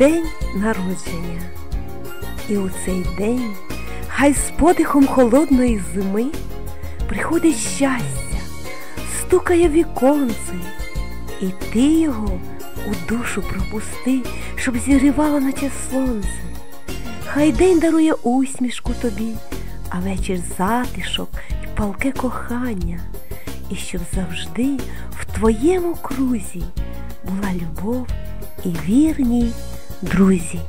день народження. І у цей день хай з подихом холодної зими приходить щастя, стукає віконце, і ти його у душу пропусти, щоб зігрівало наче сонце. Хай день дарує усмішку тобі, а вечір затишок і палке кохання, і щоб завжди в твоєму крузі була любов і вірні друзі.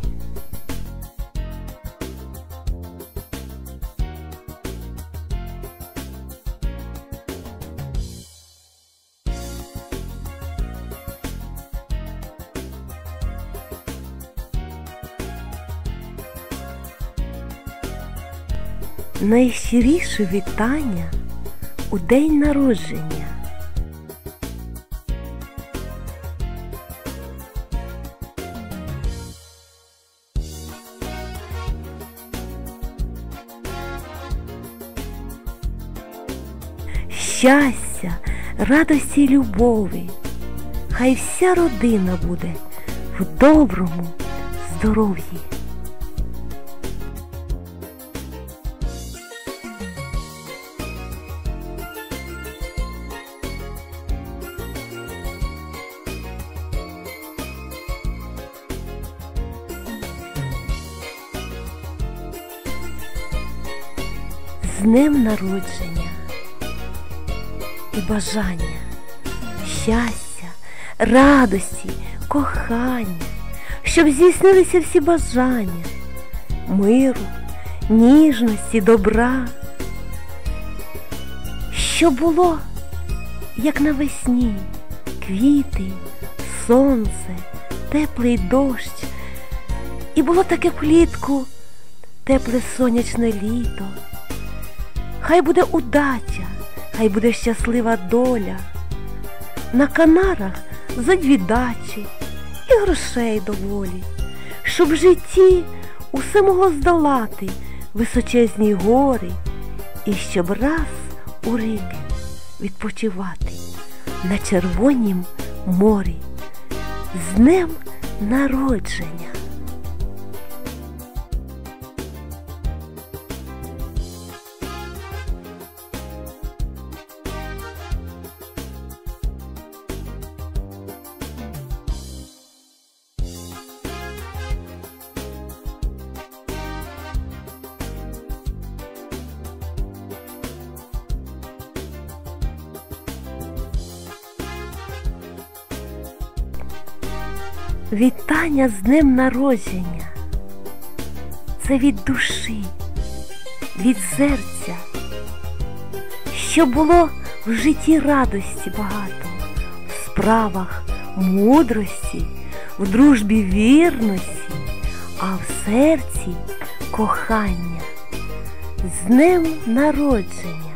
Найщиріше вітання у день народження. Щастя, радості й любові, хай вся родина буде в доброму здоров'ї. З днем народження і бажання, щастя, радості, кохання, щоб здійснилися всі бажання, миру, ніжності, добра, щоб було, як навесні, квіти, сонце, теплий дощ, і було таке влітку тепле сонячне літо. Хай буде удача, хай буде щаслива доля. На канарах за дві дачі і грошей доволі, щоб в житті усе могло здолати височезні гори, і щоб раз у рік відпочивати на червонім морі з днем народження. Вітання з днем народження. Це від душі, від серця, щоб було в житті радості багато, в справах мудрості, в дружбі вірності, а в серці кохання. З днем народження.